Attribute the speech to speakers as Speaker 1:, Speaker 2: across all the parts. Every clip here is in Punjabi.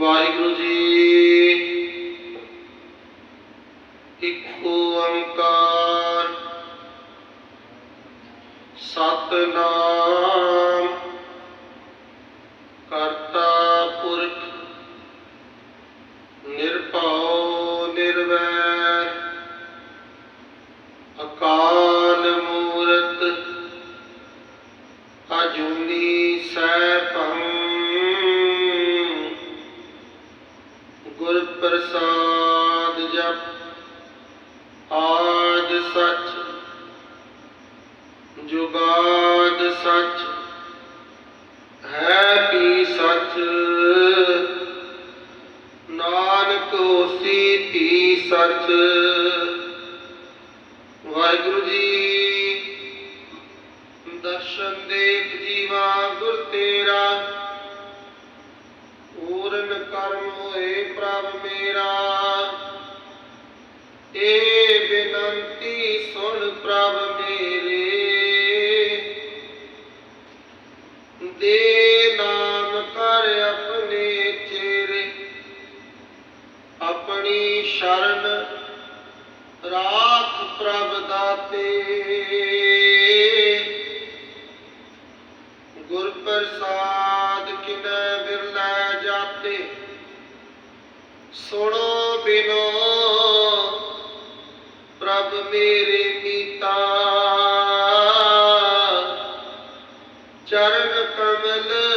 Speaker 1: ਵਾਹਿਗੁਰੂ ਜੀ। ਇੱਕ ਓੰਕਾਰ ਸਤਨਾਮ। ਕਰਤਾ ਪ੍ਰਸਾਦ ਜਪ। ਆਦ ਸੱਚ, ਜੁਗਾਦ ਸੱਚ, ਹੈ ਵੀ ਸੱਚ? ਨਾਨਕ ਹੋਸੀ ਵੀ ਸੱਚ? ਵਾਹਿਗੁਰੂ ਜੀ, ਦਰਸ਼ਨ ਦੇਖ ਜੀਵਾ ਗੁਰ ਤੇਰਾ। ਪੂਰਨ ਕਰਮ ਹੋਏ ਪ੍ਰਭ ਮੇਰਾ। ਏ ਬੇਨੰਤੀ ਸੁਣ ਪ੍ਰਭ ਮੇਰੇ। ਦੇ ਨਾਮ ਕਰ ਆਪਣੇ ਚੇਰੇ। ਆਪਣੀ ਸ਼ਰਨ ਰਾਖ ਪ੍ਰਭ ਦਾਤੇ। ਗੁਰ ਪ੍ਰਸਾਦ ਕਿਨੈ ਬਿਰਲੇ ਸੁਣੋ ਬਿਨੋ ਪ੍ਰਭ ਮੇਰੇ ਮੀਤਾ ਚਰਨ ਕਮਲ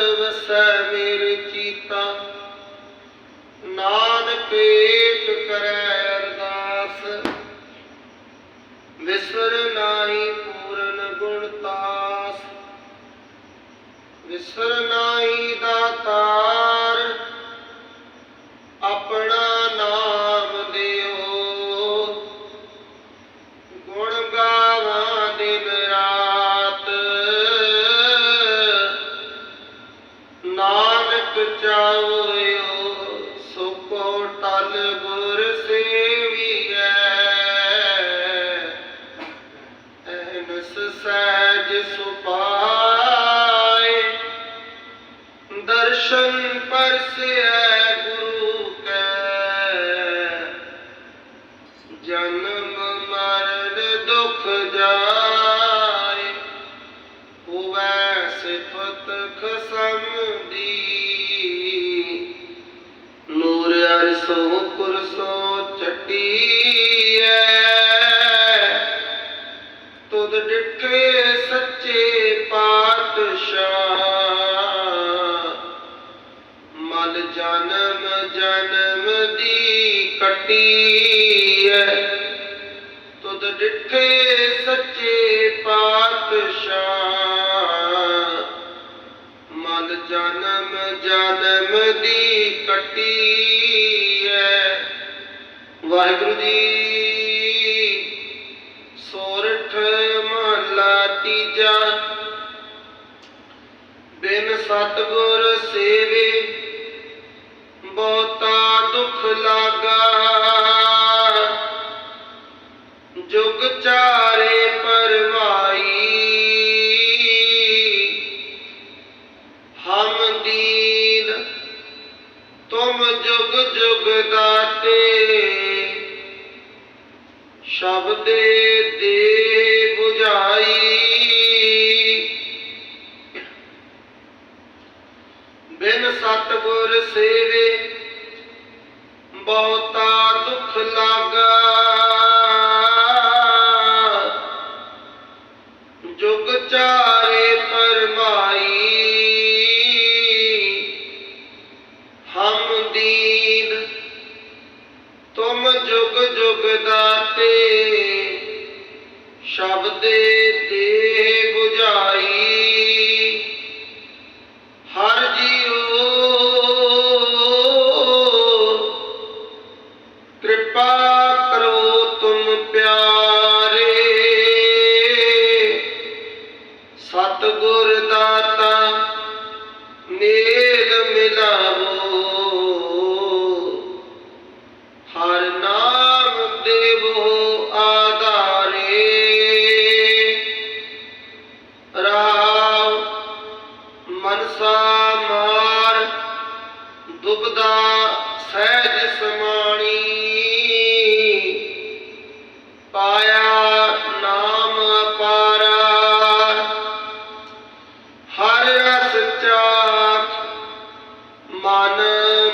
Speaker 1: ਸੋ ਅਰਸੋ ਕੁਰਸੋ ਚਟੀਐ ਤੁਧ ਡਿਠੇ ਸੱਚੇ ਪਾਤਸ਼ਾਹ। ਮਲ ਜਨਮ ਜਨਮ ਦੀ ਕੱਟੀ ਤੁਧ ਡਿਠੇ ਸੱਚੇ ਪਾਤਸ਼ਾਹ। ਮਲ ਜਨਮ ਜਨਮ ਦੀ ਕੱਟੀ ਵਾਹਿਗੁਰੂ ਜੀ। ਸੋਰਠ ਮਹਲਾ ਤੀਜਾ। ਬਿਨ ਸਤਗੁਰ ਸੇਵੇ, ਬਹੁਤਾ ਦੁਖ ਲਾਗਾ। ਜੁਗ ਚਾਰੇ ਪਰਵਾਈ ਹਮ ਦੀਨ, ਤੁਮ ਜੁਗ ਜੁਗ ਦਾਤੇ। ਸ਼ਬਦੇ ਦੇ 부ਝਾਈ ਬਿਨ ਸਤਗੁਰ ਸੇਵੇ ਬਹੁਤਾ ਦੁਖ ਲਾਗਾ। ਜੁਗ ਚਾਰ ਪਿਆਰੇ ਸਤਿਗੁਰ ਦਾਤਾ ਨੇਲ ਮਿਲਾਵੋ। ਹਰ ਨਾਮ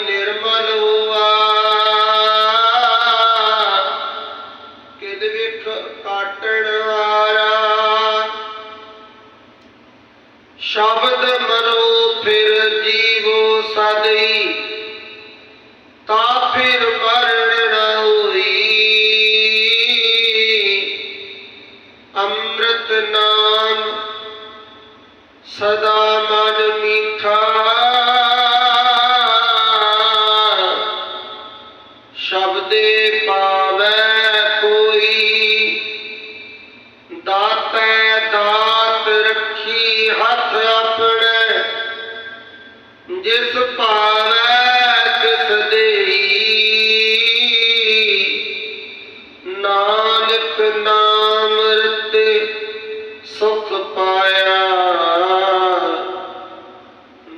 Speaker 1: ਨਿਰਮਲ ਹੋਆ। ਕਿਦ ਵਿਖ ਕਾਟਣ ਵਾਰਾ ਸ਼ਬਦ ਮਨੋ ਫਿਰ ਜੀਵੋ ਸਦਈ। ਜਿਸ ਪਾਵੈ ਤਿਸ ਨਾਨਕ ਨਾਮ ਰਤੇ ਸੁਖ ਪਾਇਆ।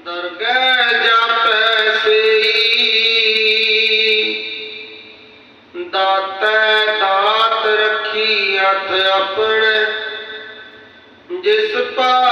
Speaker 1: ਦਰਗਹਿ ਜਾਪੈ ਸਈ। ਦਾਤੈ ਦਾਤ ਰੱਖੀ ਹੱਥ ਆਪਣੇ। ਜਿਸ ਪਾਵੈ